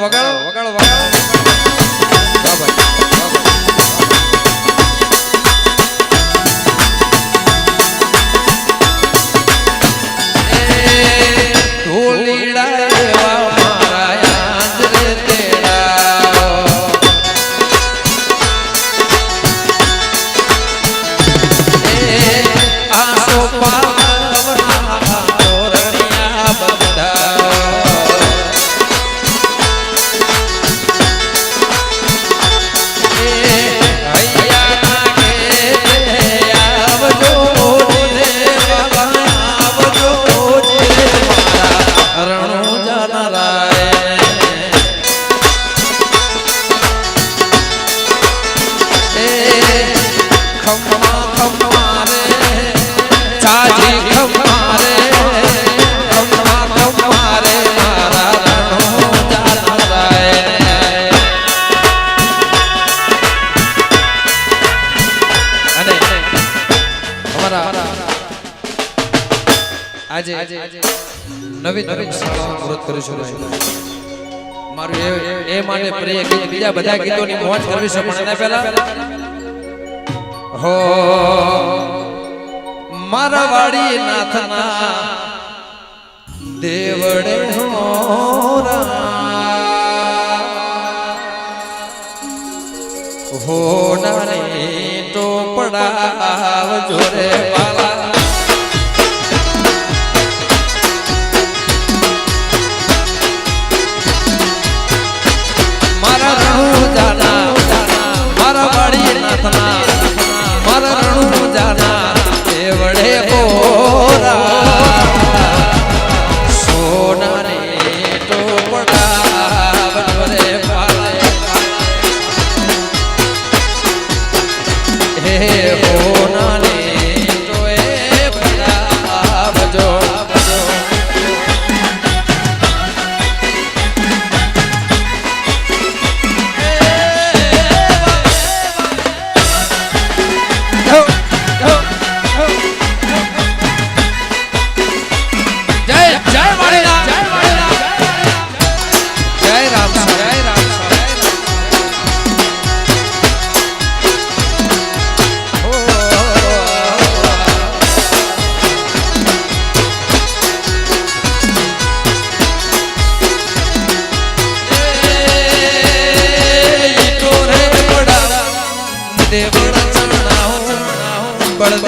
bacano, bacano. આજે નવી નવી શાળાનું વ્રત કરીશું મારું એ એ માટે પ્રિય ગીત બીજા બધા ગીતોની મોજ કરવી છે, પણ એના પહેલા હો, મારા વાડી નાથના દેવડે હોરા. હો નાને ટોપડા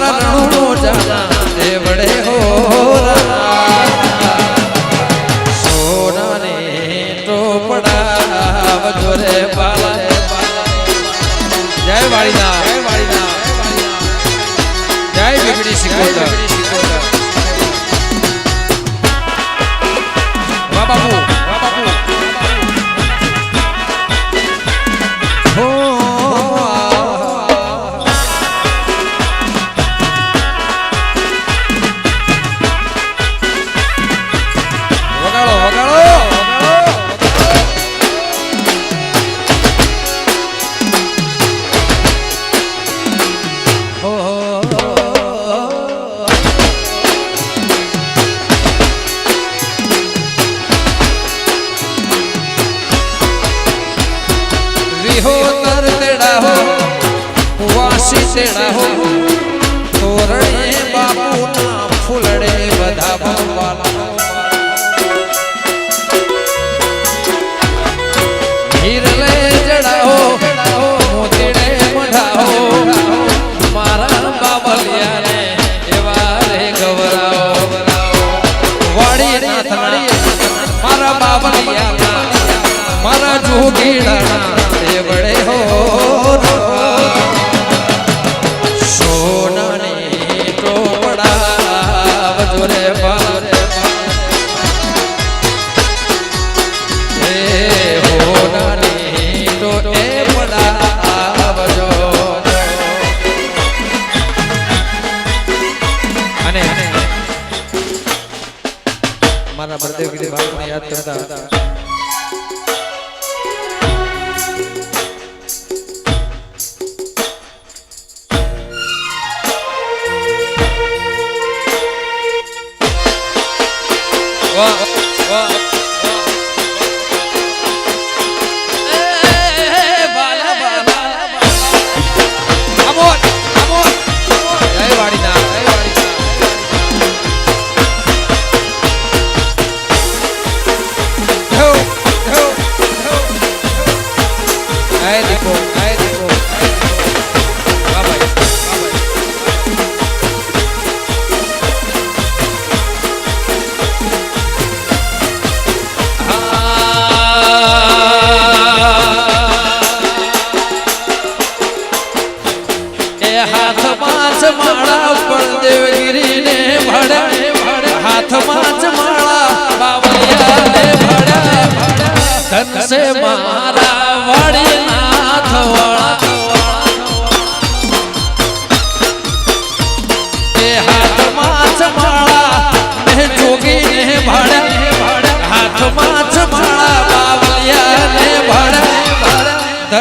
મારા રણુનો જાના હો તર તેડા હો વાસી તેડા હો તોરણે બાપુ નામ ફૂલડે બધા ભગવાન હિરલે જડાઓ મોતીડે મઢાઓ મારા બાબલિયાને એવા રે ગવરાઓ વાડી નાથના મારા બાબલિયાના મારા જોગીડાના માના બળદેવ કીધી બાપને યાદ કરતા Wow.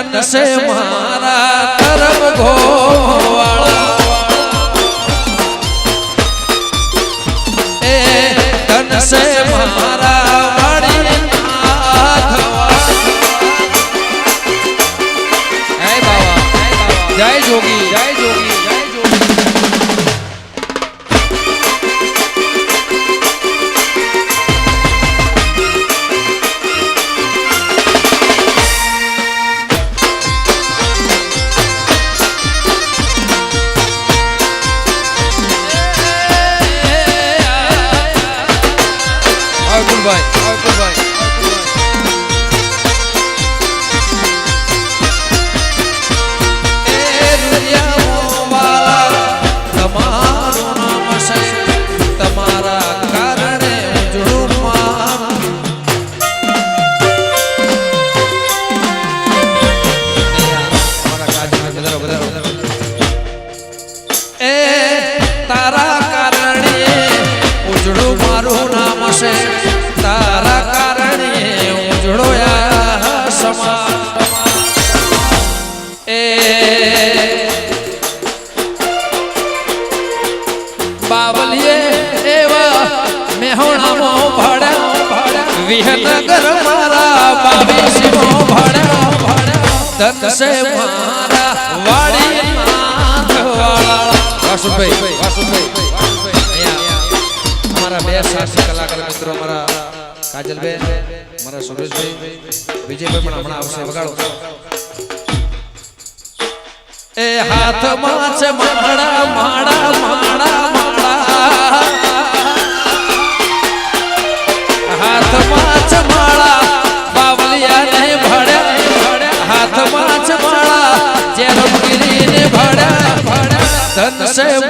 ધન સે મા ભાડા વિહનગર મારા મારા વાડી વાસુભાઈ વાસુભાઈ બે સાહસી કલાકાર મિત્રો અમારા કાજલબેન અમારા સુરેશભાઈ વિજયભાઈ પણ હમણાં આવશે વગાડો. એ હાથમાં છે માળા માળા માળા માળા say,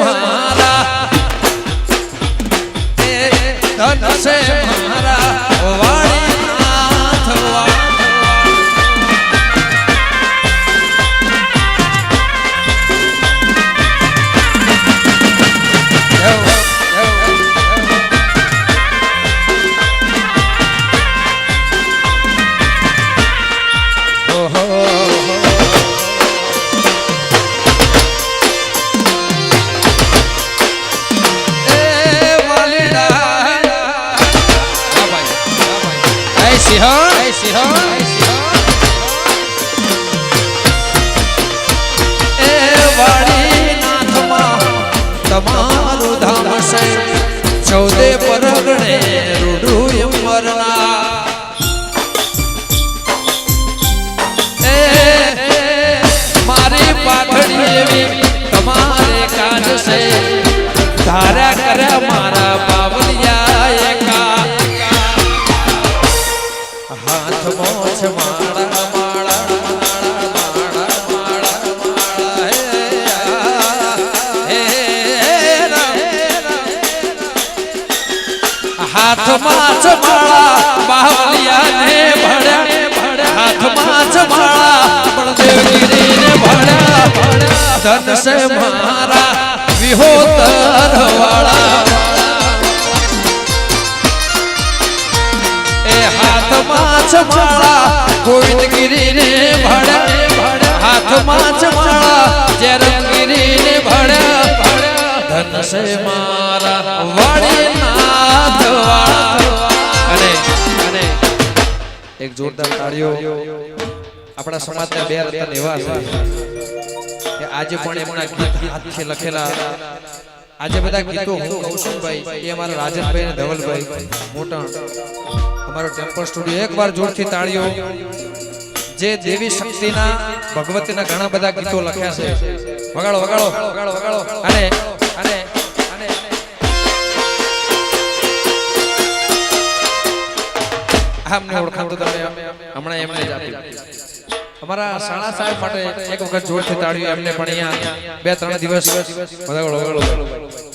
માળા બાવલિયાને ભળ્યા. હાથમાં જ માળા બળદેવગીરીને ભળ્યા. ધન છે મારા, વિહોતર વાળા. એ હાથમાં જ માળા ગોવિંદગીરીને ભળ્યા. હાથમાં જ માળા જેરંગીરીને ભળ્યા. ધન છે મારા વાળા. અને અને એક જોરદાર તાળીઓ. આપણા સમાજના બે રતન એવા છે. આજે પણ એમના ગીત હાથથી લખેલા. આજે બધા ગીતો હું કૌશિકભાઈ એ અમારા રાજનભાઈ ધવલભાઈ, મોટા. અમારો ટેમ્પલ સ્ટુડિયો એકવાર જોરથી તાળીઓ. જે દેવી શક્તિના, ભગવતીના ઘણા બધા ગીતો લખ્યા છે. વગાડો વગાડો વગાડો વગાડો. અને આમને ઓળખાણ તો તમે હમણાં એમને જ આપી અમારા શાળા સાહેબ માટે એક વખત જોરથી તાળીઓ એમને પણ અહીંયા બે ત્રણ દિવસ બધા